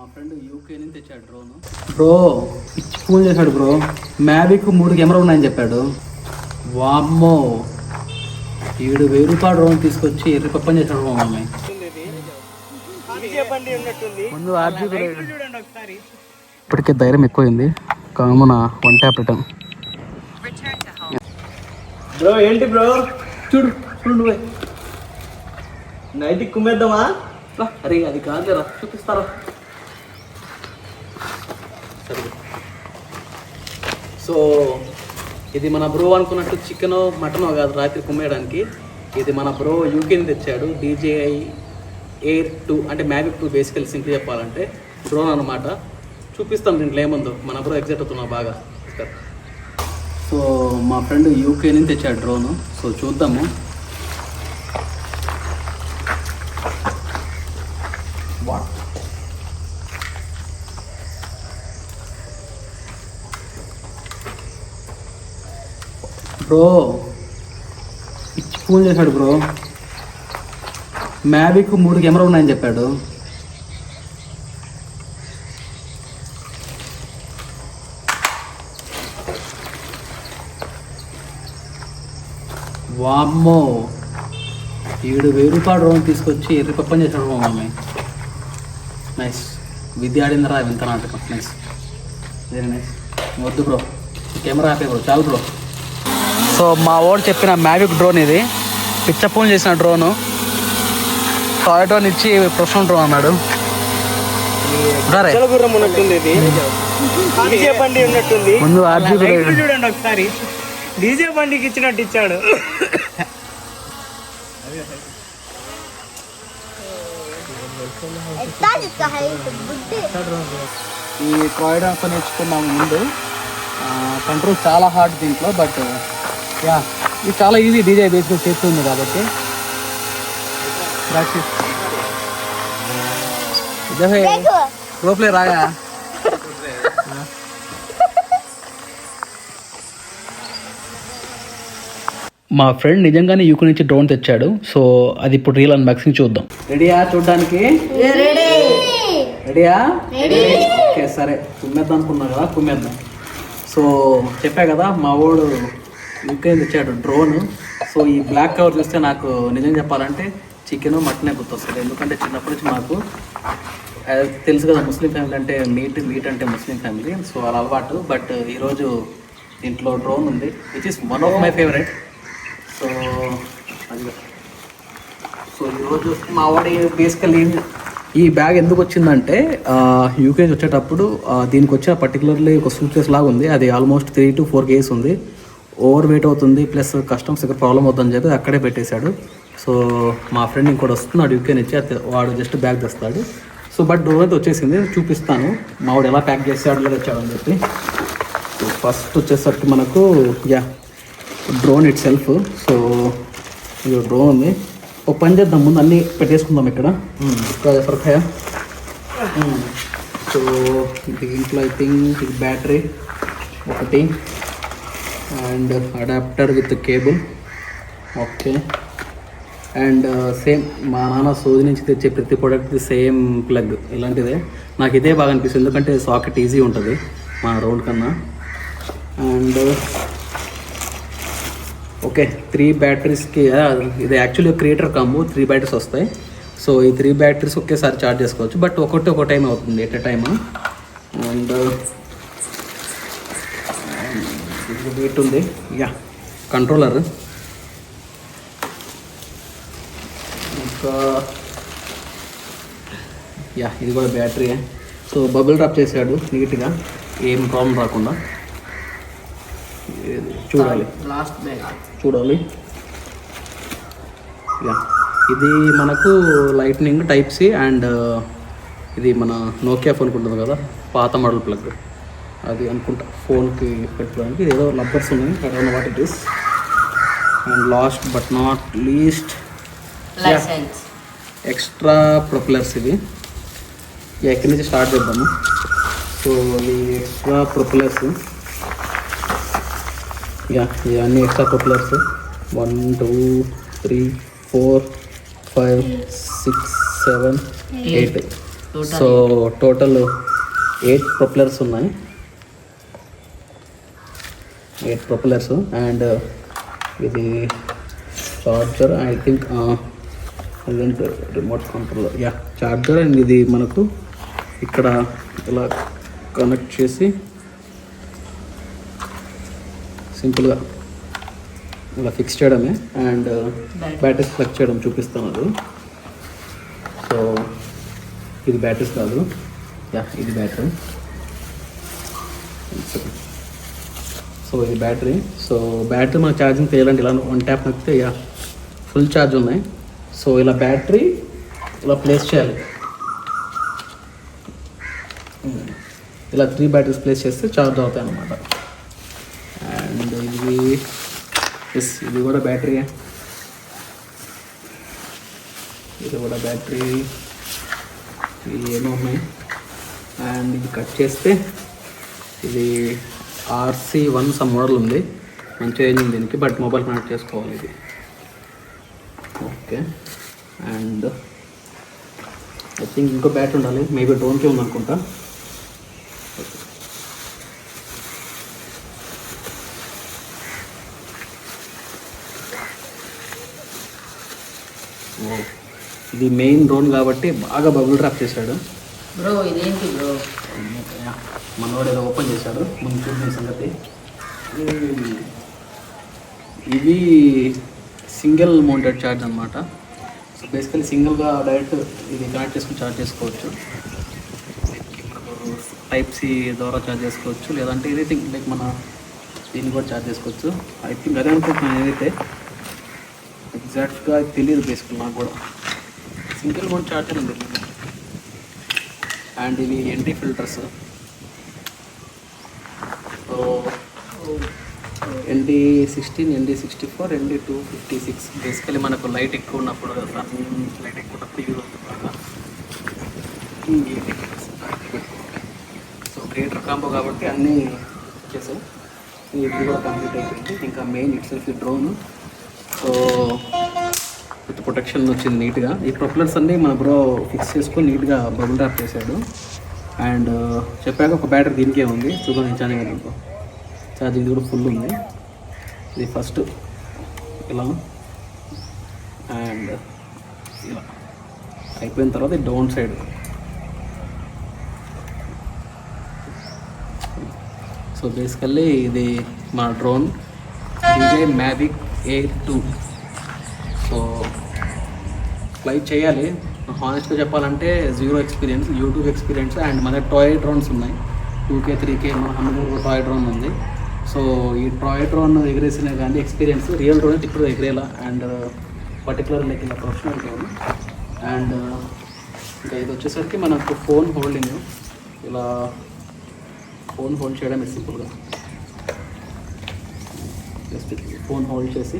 మా friend UK నుంచి తెచ్చాడు డ్రోన్ బ్రో పిచ్చి ఫోన్ చేశాడు బ్రో మ్యావిక్ మూడు కెమెరా ఉన్నాయని చెప్పాడు. వామ్మో. ఏడు వెయ్యి రూపాయల డ్రోన్ తీసుకొచ్చి ఎర్రి పప్పని చేశాడు మా మమ్మీ. ముందు ఆర్జీ ఇప్పటికే ధైర్యం ఎక్కువైంది. కామన వన్ ట్యాప్ రిటర్న్ బ్రో ఏంటి బ్రో చూడు చూడు నువ్వే. నైట్ కుమ్మేద్దామా? అరే అది కాదురా చూపిస్తారా? సో ఇది మన బ్రో అనుకున్నట్టు చికెన్ మటన్ కాదు రాత్రి కుమ్మేయడానికి. ఇది మన బ్రో యూకేని తెచ్చాడు డీజేఐ ఎయిర్ టూ అంటే మ్యావిక్ టూ బేసికల్ సింపుల్ చెప్పాలంటే. డ్రోన్ అనమాట చూపిస్తాం దీంట్లో ఏముందో. మన బ్రో ఎగ్జైట్ అవుతున్నా బాగా. సో మా ఫ్రెండ్ యూకే నుంచి తెచ్చాడు డ్రోన్. సో చూద్దాము. బ్రో. పిచ్చి ఫోన్ చేశాడు బ్రో. మ్యాబిక్ మూడు కెమెరా ఉన్నాయని చెప్పాడు. వామ్మో. ఏడు వెయ్యి రూపాయల డ్రోన్ తీసుకొచ్చి ఎర్రి పప్పని చేశాడు మమ్మీ నైస్ విద్య ఆడిందిరా వింత నాటకం. నైస్ వెరీ నైస్ వద్దు బ్రో. కెమెరా ఆపే బ్రో. చాలు బ్రో. సో మా వాడు చెప్పిన మ్యావిక్ డ్రోన్ ఇది. పిచ్చ ఫోన్ చేసిన డ్రోను టాయ్ డ్రోన్ ఇచ్చి ప్రొఫెషనల్ డ్రోన్ అన్నాడు. ముందు చూడండి. ఒకసారి. డీజే బండికి ఇచ్చినట్టు ఇచ్చాడు. ఈ టాయ్ డ్రోన్స్ నేర్చుకున్నాము ముందు కంట్రోల్ చాలా హార్డ్ దీంట్లో బట్ యా. ఇది చాలా ఈజీ డీజే బేస్గా చేస్తుంది కాబట్టి. ప్రాక్టీస్ రోప్లే రాగా. మా ఫ్రెండ్ నిజంగానే యూకు నుంచి డ్రోన్ తెచ్చాడు. సో అది ఇప్పుడు రియల్ అన్బాక్సింగ్ చూద్దాం. రెడీయా చూడడానికి? రెడీయా ఓకే సరే. కుమ్మేద్దాం అనుకున్నా కదా కుమ్మేద్దాం. సో చెప్పా కదా మా వాడు ఇంకా తెచ్చాడు డ్రోన్. సో ఈ బ్లాక్ కవర్ చూస్తే నాకు నిజం చెప్పాలంటే చికెన్ మటనే గుర్తొస్తుంది. ఎందుకంటే చిన్నప్పటి నుంచి మాకు తెలుసు కదా ముస్లిం ఫ్యామిలీ అంటే మీట్ మీట్ అంటే ముస్లిం ఫ్యామిలీ. సో అలా అలవాటు. బట్ ఈరోజు దీంట్లో డ్రోన్ ఉంది. Which is one of my favourite so అది సో ఈరోజు మా వాడి బేసికల్లీ ఈ బ్యాగ్ ఎందుకు వచ్చిందంటే యూకే వచ్చేటప్పుడు ఆ, దీనికి వచ్చిన పర్టికులర్లీ ఒక సూట్ కేస్ లాగా ఉంది. అది almost three to four case ఉంది. ఓవర్ వెయిట్ అవుతుంది ప్లస్ కస్టమ్స్ దగ్గర ప్రాబ్లం అవుతుందని చెప్పి అక్కడే పెట్టేశాడు. సో మా ఫ్రెండ్ ఇంకోటి వస్తున్నాడు యూకే నుంచి వాడు జస్ట్ బ్యాగ్ తెస్తాడు. సో బట్ డోర్ అయితే వచ్చేసింది చూపిస్తాను. మా వాడు ఎలా ప్యాక్ చేసాడు లేదా వచ్చాడని చెప్పి. ఫస్ట్ వచ్చేసరికి మనకు yeah drone itself so ఇది డ్రోన్ ఉంది. ఒక పని చేద్దాం ముందు అన్నీ పెట్టేసుకుందాం ఇక్కడ. ఫర్ఖయా సో దీంట్లో ఐ థింక్ బ్యాటరీ ఒకటి. And adapter with cable. Okay. And uh, same మా నాన్న సోది నుంచి తెచ్చే ప్రతి ప్రోడక్ట్ సేమ్ ప్లగ్. ఇలాంటిదే. నాకు ఇదే బాగా అనిపిస్తుంది. ఎందుకంటే సాకెట్ ఈజీ ఉంటుంది మా రోడ్ కన్నా. And okay. త్రీ బ్యాటరీస్కి ఇది actually creator combo three batteries వస్తాయి. సో ఈ త్రీ బ్యాటరీస్ ఒకేసారి ఛార్జ్ చేసుకోవచ్చు. బట్ ఒకటి ఒక టైం అవుతుంది at a time and weight ఉంది. యా కంట్రోలర్ ఇంకా యా ఇది కూడా బ్యాటరీ సో బబుల్ డ్రాప్ చేశాడు నీట్గా ఏం ప్రాబ్లం రాకుండా. చూడాలి. లాస్ట్ చూడాలి. యా ఇది మనకు లైట్నింగ్ టైప్ సి అండ్ ఇది మన నోకియా ఫోన్కి ఉంటుంది కదా పాత మోడల్ ప్లగ్ అది అనుకుంటా ఫోన్కి పెట్టుకోవడానికి. ఏదో లబ్బర్స్ ఉన్నాయి I don't know what it is and last but not least extra propellers ఇవి. యా, ఇక్కడి నుంచి స్టార్ట్ చేద్దాము. సో ఇది ఎక్స్ట్రా ప్రొపెలర్స్ యా ఇవన్నీ extra propellers one two three four five six seven eight so total eight propellers ఉన్నాయి. Eight propellers and ఇది charger I think అదేంటి remote control yeah charger and ఇది మనకు ఇక్కడ ఇలా కనెక్ట్ చేసి సింపుల్గా ఇలా ఫిక్స్ చేయడమే అండ్ బ్యాటరీస్ ప్లగ్ చేయడం చూపిస్తాను అది. సో ఇది బ్యాటరీస్ కాదు. యా ఇది బ్యాటరీ సో ఇది బ్యాటరీ. సో బ్యాటరీ మనకు ఛార్జింగ్ తేయాలంటే ఇలా వన్ ట్యాప్ నొక్కితే ఇక ఫుల్ ఛార్జ్ ఉన్నాయి. సో ఇలా బ్యాటరీ ఇలా ప్లేస్ చేయాలి. ఇలా త్రీ బ్యాటరీస్ ప్లేస్ చేస్తే ఛార్జ్ అవుతాయి అన్నమాట. అండ్ ఇది ఎస్ ఇది కూడా బ్యాటరీ ఇది కూడా బ్యాటరీ. ఇది ఏమో ఉన్నాయి. అండ్ ఇది కట్ చేస్తే ఇది ఆర్సీ వన్ సమ్ మోడల్ ఉంది. మంచిగా అయింది దీనికి బట్ మొబైల్ కనెక్ట్ చేసుకోవాలి ఇది. ఓకే. అండ్ ఐ థింక్ ఇంకో బ్యాటరీ ఉండాలి. మేబీ డ్రోన్కి ఉందనుకుంటా. ఓ, ఇది మెయిన్ డ్రోన్ కాబట్టి బాగా బబుల్ డ్రాప్ చేశాడు. బ్రో ఇదేంటి బ్రో? మనోడు ఏదో ఓపెన్ చేశాడు. ముందు చూసిన సంగతి. ఇది సింగిల్ మౌంటెడ్ ఛార్జ్ అనమాట సో బేసికలీ సింగిల్గా డైరెక్ట్ ఇది కనెక్ట్ చేసుకుని ఛార్జ్ చేసుకోవచ్చు. టైప్ సి ద్వారా ఛార్జ్ చేసుకోవచ్చు. లేదంటే ఎనీథింగ్ లైక్ మన దీన్ని కూడా ఛార్జ్ చేసుకోవచ్చు. ఐ థింక్ అదే అనుకుంటున్నాను ఏదైతే ఎగ్జాక్ట్గా తెలియదు బేసికల్ నాకు కూడా. సింగిల్ మోడ్ ఛార్జర్ ఉంది. అండ్ ఇవి ND filters ND sixteen ND sixty four ND two fifty six. Basically మనకు లైట్ ఎక్కువ ఉన్నప్పుడు లైట్ ఎక్కువ ఉన్నప్పుడు యూజ్ అవుతుంది బాగా సో గ్రేటర్ కాంబో కాబట్టి అన్నీ చేసాం. ఇది కూడా కంప్లీట్ అయిపోయింది. ఇంకా మెయిన్ ఇట్స్ ఈ డ్రోన్ సో విత్ ప్రొటెక్షన్ వచ్చింది నీట్గా ఈ ప్రొపెలర్స్ అన్నీ మన బ్రో ఫిక్స్ చేసుకొని నీట్గా బబుల్ డ్రాప్ చేశాడు. అండ్ uh, చెప్పాక ఒక బ్యాటరీ దీనికే ఉంది. చూద్దాం ఛార్జింగ్ అనుకో ఛార్జింగ్ కూడా ఫుల్ ఉంది. ఇది ఫస్ట్ ఇలా. అండ్ ఇలా. అయిపోయిన తర్వాత డౌన్ సైడ్ సో బేసికల్లీ ఇది మా drone DJI Mavic Air two so fly చేయాలి. హానెస్ట్గా చెప్పాలంటే zero experience YouTube experience and మన టాయ్ డ్రోన్స్ ఉన్నాయి. టూ కే త్రీ కే మన హండ్రెడ్ టాయ్ డ్రోన్ ఉంది. సో ఈ టాయ్ డ్రోన్ ఎగిరేసిన కానీ ఎక్స్పీరియన్స్ రియల్ డ్రోన్ ఇప్పుడు ఎగరేలా అండ్ పర్టికులర్ లైక్ ఇలా ప్రొఫెషనల్ డ్రోన్ అండ్ ఇంకా ఇది వచ్చేసరికి మనకు ఫోన్ హోల్డింగ్ ఇలా ఫోన్ హోల్డ్ చేయడం సింపుల్గా జస్ట్ ఫోన్ హోల్డ్ చేసి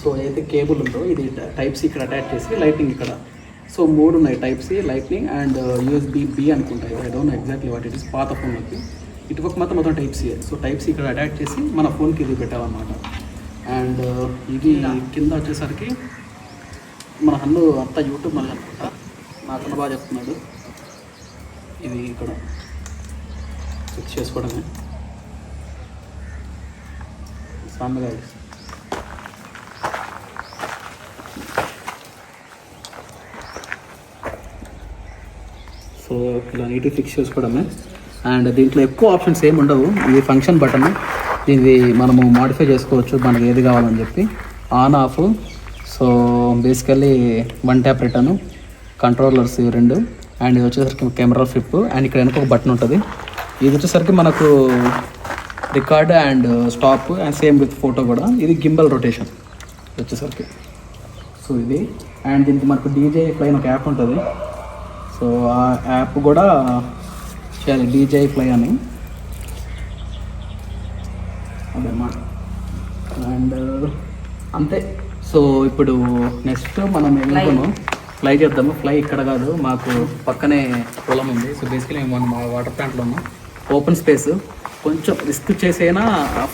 సో ఏదైతే కేబుల్ ఉందో ఇది టైప్స్ ఇక్కడ అటాచ్ చేసి లైటింగ్ ఇక్కడ. సో మూడు ఉన్నాయి type C lightning and USB B అనుకుంటాయి I don't exactly what it is పాత ఫోన్లకి ఇటుపక్క మాత్రం మొత్తం type C so type C ఇక్కడ అటాచ్ చేసి మన ఫోన్కి ఇది పెట్టాలన్నమాట. అండ్ ఇది కింద వచ్చేసరికి మన హన్ను అంతా యూట్యూబ్ మళ్ళీ అనుకుంటా. నాకన్నా బాగా చెప్తున్నాడు. ఇది ఇక్కడ ఫిక్స్ చేసుకోవడమే. సామెగా సో ఇలా నీట్గా ఫిక్స్ చేసుకోవడమే. అండ్ దీంట్లో ఎక్కువ ఆప్షన్స్ ఏమి ఉండవు. ఇది ఫంక్షన్ బటన్. ఇది మనము మాడిఫై చేసుకోవచ్చు. మనకి ఏది కావాలని చెప్పి. On off. So basically one tap return controllers ఇవి రెండు. అండ్ ఇది వచ్చేసరికి కెమెరా ఫ్లిప్ అండ్ ఇక్కడ వెనక ఒక బటన్ ఉంటుంది. ఇది వచ్చేసరికి మనకు record and stop and same with photo కూడా. ఇది గింబల్ రొటేషన్ వచ్చేసరికి. సో ఇది. అండ్ దీనికి మనకు డీజే ఫ్లై ఒక యాప్ ఉంటుంది. సో ఆ యాప్ కూడా చేయాలి. డీజే ఫ్లై అని. అదన్నమాట అండ్ అంతే. సో ఇప్పుడు నెక్స్ట్ మనం ఏమనుకున్నాం ఫ్లై చేద్దాము. ఫ్లై ఇక్కడ కాదు మాకు పక్కనే పొలం ఉంది. సో బేసికలీ మనం మా వాటర్ ప్లాంట్లో ఉన్నాం. ఓపెన్ స్పేస్ కొంచెం రిస్క్ చేసైనా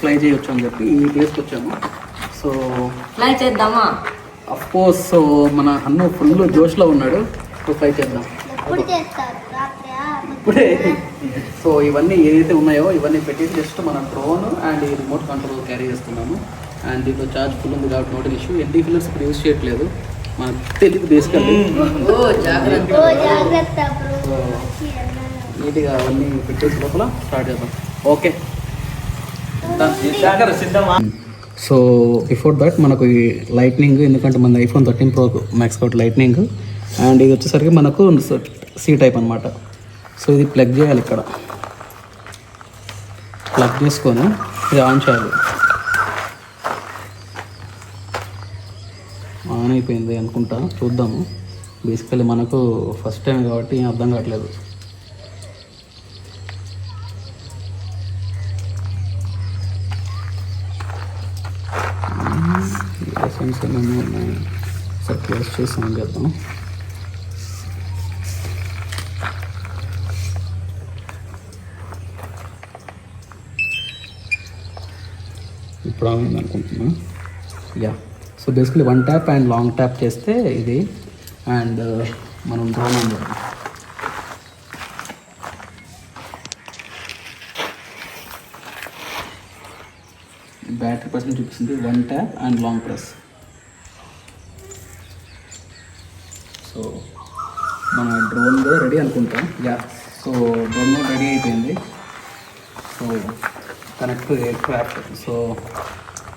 ఫ్లై చేయొచ్చు అని చెప్పి ఈ ప్లేస్కి వచ్చాము. సో ఫ్లై చేద్దామా? అఫ్ కోర్స్ సో మన అన్న ఫుల్ జోష్లో ఉన్నాడు. సో ఫ్లై చేద్దాం. ఇప్పుడే. సో ఇవన్నీ ఏదైతే ఉన్నాయో ఇవన్నీ పెట్టేసి జస్ట్ మనం డ్రోన్ అండ్ ఈ రిమోట్ కంట్రోల్ క్యారీ చేస్తున్నాము. అండ్ దీంట్లో ఛార్జ్ ఫుల్ ఉంది కాబట్టి నోట్ ఇష్యూ. ఎన్డీ ఫిల్లర్స్ ఇప్పుడు యూస్ చేయట్లేదు? జాగ్రత్త. బ్రో. సో నీట్గా అవన్నీ పెట్టేసి లోపల స్టార్ట్ చేద్దాం. ఓకే. సో బిఫోర్ దట్ మనకు ఈ లైట్నింగ్ ఎందుకంటే మన ఐఫోన్ థర్టీన్ ప్రో మ్యాక్స్ కాబట్టి లైట్నింగ్ అండ్ ఇది వచ్చేసరికి మనకు సి టైప్ అనమాట సో ఇది ప్లగ్ చేయాలి ఇక్కడ. ప్లగ్ చేసుకొని ఇది ఆన్ చేయాలి. ఆన్ అయిపోయింది అనుకుంటా. చూద్దాము. బేసికలీ మనకు ఫస్ట్ టైం కాబట్టి ఏం అర్థం కావట్లేదు. Hmm, లెసన్స్ ఉన్నాయి? సార్ క్లోజ్ చేసి ఆన్ చేద్దాం. ప్రాబ్లం ఉంది అనుకుంటున్నా. Yeah so basically one tap and long tap చేస్తే ఇది అండ్ మనం డ్రోన్ అందరం బ్యాటరీ పర్సెంట్ చూపిస్తుంది. One tap and long press so మన డ్రోన్ కూడా రెడీ అనుకుంటాం. యా సో డ్రోన్ రెడీ అయిపోయింది. So connect aircraft so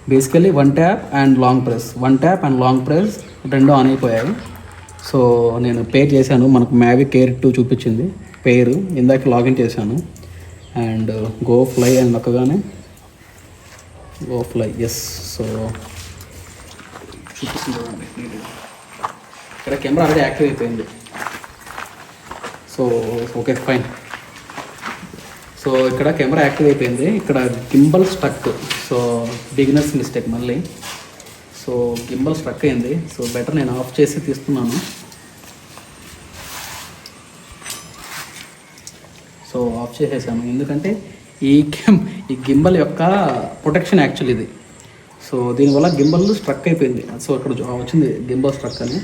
basically one tap and long press one tap and long press రెండు on అయిపోయాయి. So నేను pair చేశాను. మనకు మ్యావిక్ ఎయిర్ టూ చూపించింది. పేరు ఇందాక లాగిన్ చేశాను. అండ్ గో ఫ్లై అని నొక్కగానే గో ఫ్లై ఎస్ సో చూపిస్తుంది ఇక్కడ కెమెరా ఆల్రెడీ యాక్టివ్ అయిపోయింది. సో ఓకే ఫైన్ సో ఇక్కడ కెమెరా యాక్టివ్ అయిపోయింది. ఇక్కడ gimbal struck so beginners mistake మళ్ళీ. సో గింబల్ స్ట్రక్ అయింది. సో బెటర్ నేను ఆఫ్ చేసి తీస్తున్నాను. సో ఆఫ్ చేసేసాను. ఎందుకంటే ఈ గిమ్ ఈ గింబల్ యొక్క ప్రొటెక్షన్ యాక్చువల్ ఇది. సో దీనివల్ల గింబల్ స్ట్రక్ అయిపోయింది. సో ఇక్కడ వచ్చింది గింబల్ స్ట్రక్ అని.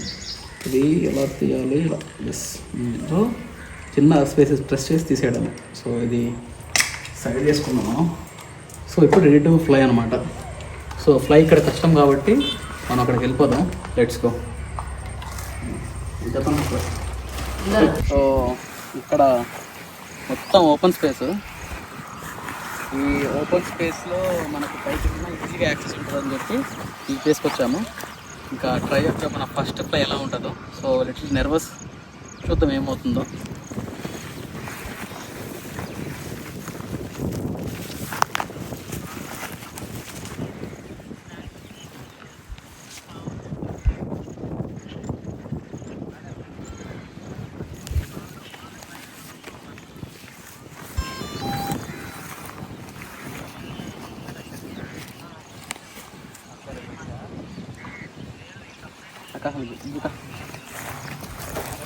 ఇది ఎలా తీయాలి? ఇలా ఎస్ సో చిన్న స్పేసెస్ ప్రెస్ చేసి తీసేయడమే. సో ఇది సైడ్ చేసుకున్నాను సో ఇప్పుడు రెడీ టు ఫ్లై అనమాట సో ఫ్లై ఇక్కడ కష్టం కాబట్టి మనం అక్కడికి వెళ్ళిపోదాం. లెట్స్ గో సో ఇక్కడ మొత్తం ఓపెన్ స్పేస్ ఈ ఓపెన్ స్పేస్లో మనకు పైకి ఈజీగా యాక్సెస్ ఉంటుందని చెప్పి ఈ ప్లేస్కి వచ్చాము. ఇంకా ట్రై యొక్క మన ఫస్ట్ ఫ్లై ఎలా ఉంటుందో. సో లిటిల్ నర్వస్ చూద్దాం ఏమవుతుందో.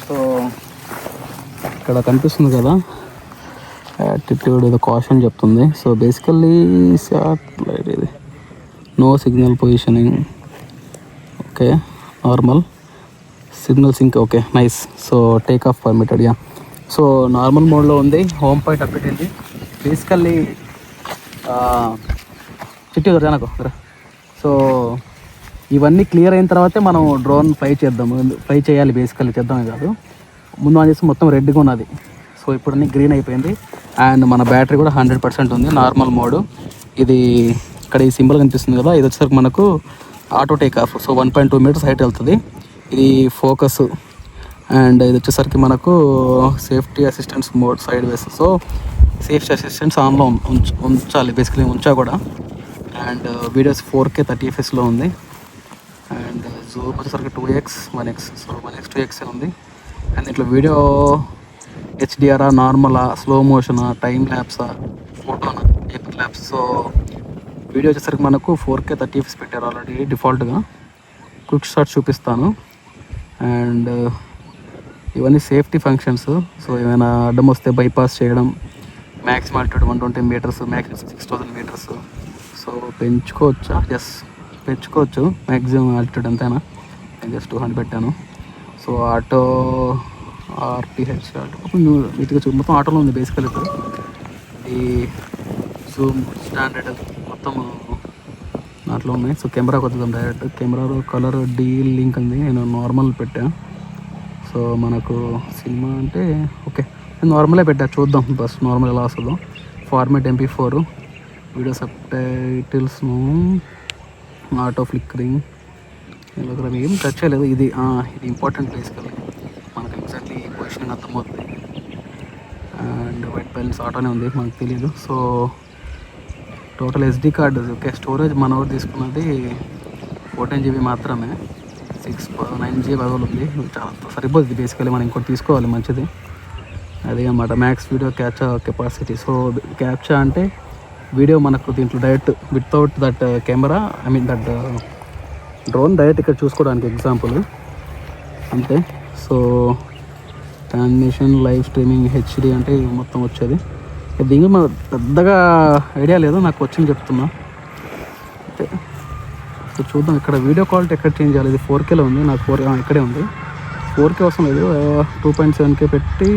సో ఇక్కడ కనిపిస్తుంది కదా యాటిట్యూడ్ ఏదో కాషన్ చెప్తుంది. సో బేసికల్లీ షార్ట్ లైట్ ఇది no signal positioning okay normal signal sync okay nice so take off permitted yeah so normal మోడ్లో ఉంది హోమ్ పాయింట్ అప్పెట్టింది. బేసికల్లీ చిట్టి దొరకా నాకు సో ఇవన్నీ క్లియర్ అయిన తర్వాతే మనం డ్రోన్ ఫ్లై చేద్దాము. ఫ్లై చేయాలి బేసికల్లీ చేద్దామే కాదు. ముందు అని చేసి మొత్తం రెడ్గా ఉన్నది. సో ఇప్పుడు అన్ని గ్రీన్ అయిపోయింది. అండ్ మన బ్యాటరీ కూడా హండ్రెడ్ పర్సెంట్ ఉంది నార్మల్ మోడ్ ఇది ఇక్కడ ఈ సింబల్ కనిపిస్తుంది కదా ఇది వచ్చేసరికి మనకు auto take off so one point two metres height వెళ్తుంది. ఇది ఫోకస్ అండ్ ఇది వచ్చేసరికి మనకు safety assistants mode side ways so safety assistants ఆన్లో ఉంచాలి బేసికలీ ఉంచా కూడా. And videos four K thirty ఎఫ్ఎస్లో ఉంది. అండ్ జూమ్ వచ్చేసరికి two X one X so one X two X ఉంది. అండ్ ఇట్లా వీడియో హెచ్డిఆరా నార్మలా స్లో మోషనా టైం ల్యాబ్సా ఫోటోనా ఎపిక్ ల్యాబ్స్ సో వీడియో వచ్చేసరికి మనకు ఫోర్ కే థర్టీ ఎఫ్స్ పెట్టారు ఆల్రెడీ డిఫాల్ట్గా క్విక్ షాట్ చూపిస్తాను. అండ్ ఇవన్నీ సేఫ్టీ ఫంక్షన్స్ సో ఏమైనా అడ్డం వస్తే బైపాస్ చేయడం maximum altitude one twenty meters maximum six thousand meters so పెంచుకోవచ్చా? Yes పెంచుకోవచ్చు. మ్యాక్సిమం ఆల్టిట్యూడ్ అంతేనా? నేను జస్ట్ టూ హండ్రెడ్ పెట్టాను. సో ఆటో ఆర్టీహెచ్ ఆటో నీట్గా చూ- మొత్తం ఆటోలో ఉంది బేసికల్ ఇప్పుడు. ఈ జూమ్ స్టాండర్డ్ మొత్తం దాంట్లో ఉన్నాయి. సో కెమెరా కొద్దిగా డైరెక్ట్ కెమెరాలో కలర్ డీ లింక్ ఉంది. నేను నార్మల్ పెట్టాను సో మనకు సినిమా అంటే ఓకే నేను నార్మలే పెట్టా. చూద్దాం. బస్ నార్మల్ ఎలా వస్తుందో. ఫార్మేట్ ఎంపీ ఫోర్ వీడియో సబ్ టైటిల్స్ను ఆటో ఫ్లిక్కరింగ్. ఇలా ఏం టచ్ చేయలేదు. ఇది ఇది ఇంపార్టెంట్ ప్లేస్ కదా. మనకు ఎగ్జాక్ట్లీ పొజిషన్ అర్థమవుతుంది. అండ్ వైట్ బ్యాలెన్స్ ఆటోనే ఉంది మనకు తెలియదు so total SD card okay storage మన ఊరు తీసుకున్నది ఫోర్టీన్ జీబీ మాత్రమే. సిక్స్ నైన్ జీబీ అవైలబుల్ ఉంది. చాలా సరిపోతుంది. బేసికలీ మనం ఇంకోటి తీసుకోవాలి మంచిది. అదే అన్నమాట. Max video capture capacity so capture అంటే వీడియో మనకు దీంట్లో direct without that camera I mean that drone direct ఇక్కడ చూసుకోవడానికి ఎగ్జాంపుల్ అంతే. So transmission live streaming HD అంటే మొత్తం వచ్చేది. దీనికి మన పెద్దగా ఐడియా లేదు నాకు వచ్చింది చెప్తున్నా. అంతే. సో చూద్దాం ఇక్కడ వీడియో క్వాలిటీ ఎక్కడ చేంజ్ చేయాలి. ఇది ఫోర్ కేలో ఉంది నాకు ఫోర్ ఇక్కడే ఉంది. ఫోర్ కే అవసరం లేదు టూ పాయింట్ సెవెన్ కే పెట్టి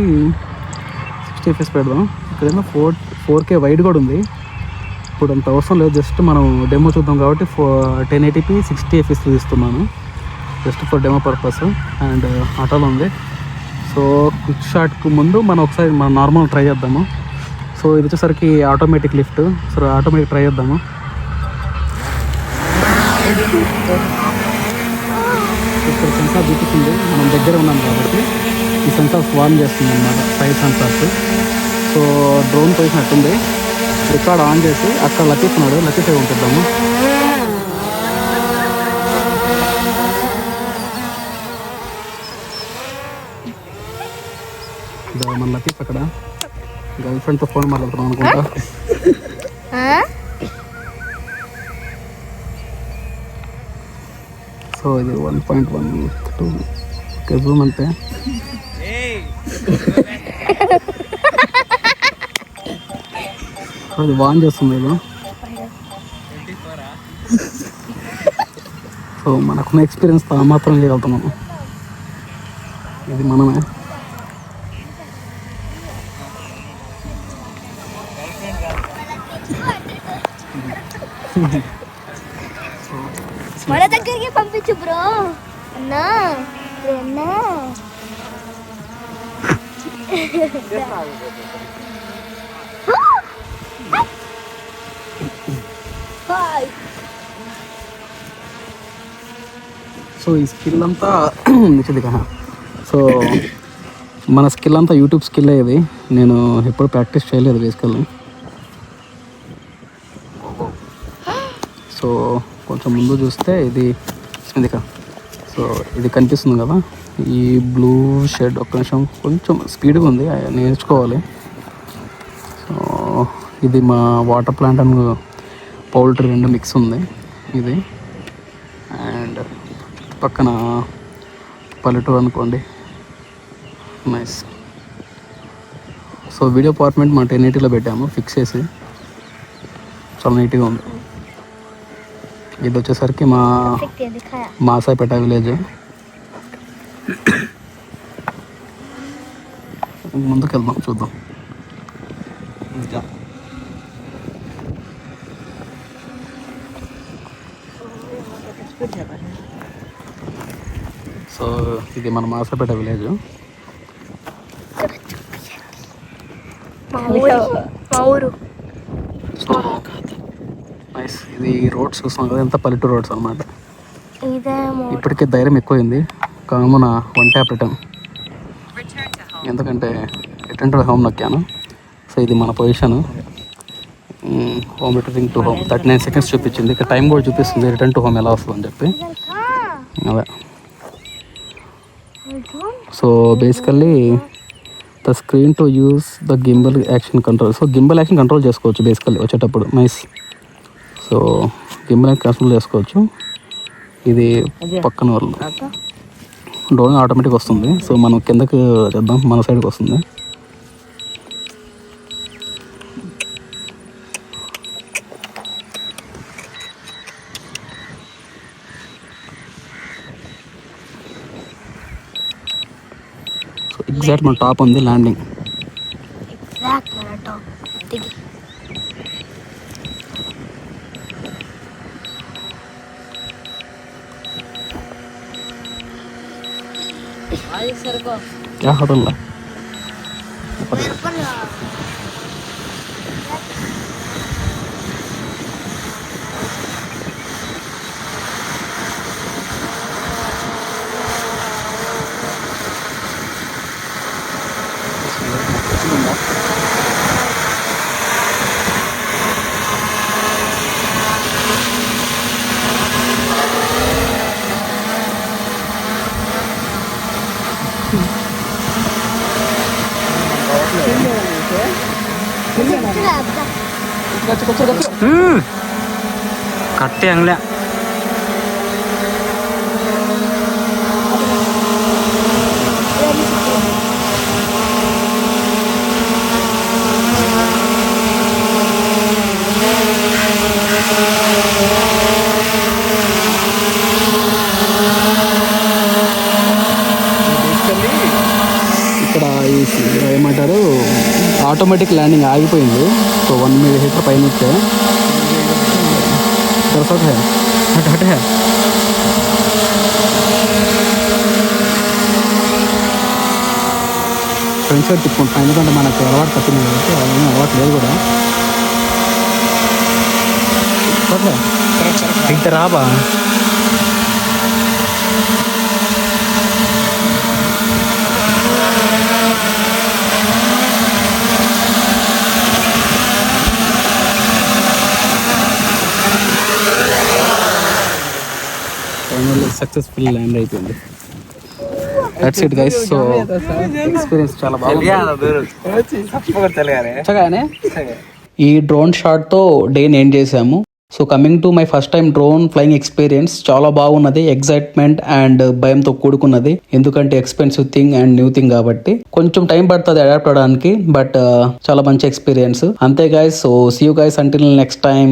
సిక్స్టీ ఎఫ్ఎస్ పెడదాం. ఇక్కడేమో ఫోర్ ఫోర్ కే వైడ్ కూడా ఉంది. ఇప్పుడు అంత అవసరం లేదు. జస్ట్ మనం డెమో చూద్దాం కాబట్టి four ten eighty p sixty fps తీస్తున్నాను just for demo purpose and ఆటోలో ఉంది. సో క్విక్ షాట్కు ముందు మనం ఒకసారి మనం నార్మల్ ట్రై చేద్దాము. సో ఇది వచ్చేసరికి automatic lift so automatic try చేద్దాము. ఇక్కడ సెన్సార్ చూపిస్తుంది. మనం దగ్గర ఉన్నాం కాబట్టి ఈ సెన్సార్ వార్న్ చేస్తుంది అన్నమాట సైడ్ సెన్సార్స్ సో డ్రోన్ పోయినట్టుంది రికార్డ్ ఆన్ చేసి అక్కడ లతీఫ్ ఉన్నాడు. లతీఫ్ పంపిద్దాము. మన లతీఫ్ అక్కడ. గర్ల్ ఫ్రెండ్తో ఫోన్ మాట్లాడుతున్నాం అనుకుంటా. సో ఇది one point one two zoom అంతే. అది వాన్ చేస్తుంది ఇది సో మనకున్న ఎక్స్పీరియన్స్ తా మాత్రం చేయగలుగుతున్నాము ఇది మనమే. మన దగ్గరికి పంపించు బ్రో. అన్నా అన్నా. హాయ్ సో ఈ స్కిల్ అంతా నిచ్చిది కదా సో మన స్కిల్ అంతా యూట్యూబ్ స్కిల్ ఇది. నేను ఎప్పుడు ప్రాక్టీస్ చేయలేదు బేసికల్లీ సో కొంచెం ముందు చూస్తే ఇది స్మిదిక సో ఇది కనిపిస్తుంది కదా. ఈ బ్లూ షెడ్ ఒక్క నిమిషం కొంచెం స్పీడ్గా ఉంది. నేర్చుకోవాలి. సో ఇది మా వాటర్ ప్లాంట్ అండ్ పౌల్ట్రీ రెండు మిక్స్ ఉంది ఇది. అండ్ పక్కన పల్లెటూరు అనుకోండి. నైస్ సో వీడియో అపార్ట్మెంట్ మనం టెన్ ఎయిటీలో పెట్టాము ఫిక్స్ చేసి. చాలా నీట్గా ఉంది. ఇది వచ్చేసరికి మా మాసాపేట విలేజ్ ముందుకు వెళ్దాం చూద్దాం సో ఇది మన మాసాపేట విలేజ్. నైస్. ఇది రోడ్స్ చూస్తున్నాం కదా ఎంత పల్లెటూరు రోడ్స్ అన్నమాట. ఇదేమో ఇప్పటికే ధైర్యం ఎక్కువైంది. కామన వన్ ట్యాప్ రిటర్న్. ఎందుకంటే రిటర్న్ టు హోమ్ నొక్కాను. సో ఇది మన position. Home returning to home thirty nine seconds చూపించింది. ఇక్కడ టైం కూడా చూపిస్తుంది. రిటర్న్ టు హోమ్ ఎలా వస్తుందని చెప్పి. అదే. So basically the screen to use the gimbal action control so gimbal action control చేసుకోవచ్చు బేసికల్లీ వచ్చేటప్పుడు. Nice so gimbal action control చేసుకోవచ్చు. ఇది పక్కన వాళ్ళు డ్రోన్ ఆటోమేటిక్ వస్తుంది. సో మనం కిందకి చేద్దాం. మన సైడ్కి వస్తుంది. ఎగ్జాక్ట్ మన టాప్ ఉంది ల్యాండింగ్ ఎగ్జాక్ట్ మన టాప్ దిగి क्या होटल కట్టే ఇక్కడ ఏమంటారు? ఆటోమేటిక్ ల్యాండింగ్ ఆగిపోయింది. సో వన్ మీటర్ పైన ఇచ్చే దర్శక్ హై హట్ హట్ హై ఫ్రెండ్స్ తిప్పుకుంటాం ఎందుకంటే మనకు అలవాటు తప్పింది కాబట్టి అదేమీ అలవాటు లేదు కూడా ఇంత రాబా సక్సెస్ఫుల్ ల్యాండ్ అయిపోయింది. That's it guys so experience చాలా బాగుంది. ఈ డ్రోన్ షాట్తో డే ఎండ్ చేసాము so coming to my first time drone flying experience చాలా బాగున్నది ఎక్సైట్మెంట్ అండ్ భయంతో కూడుకున్నది. ఎందుకంటే expensive thing and new thing కాబట్టి. కొంచెం టైం పడుతుంది అడాప్ట్ అవడానికి బట్ చాలా మంచి ఎక్స్పీరియన్స్ అంతే guys so see you guys until next time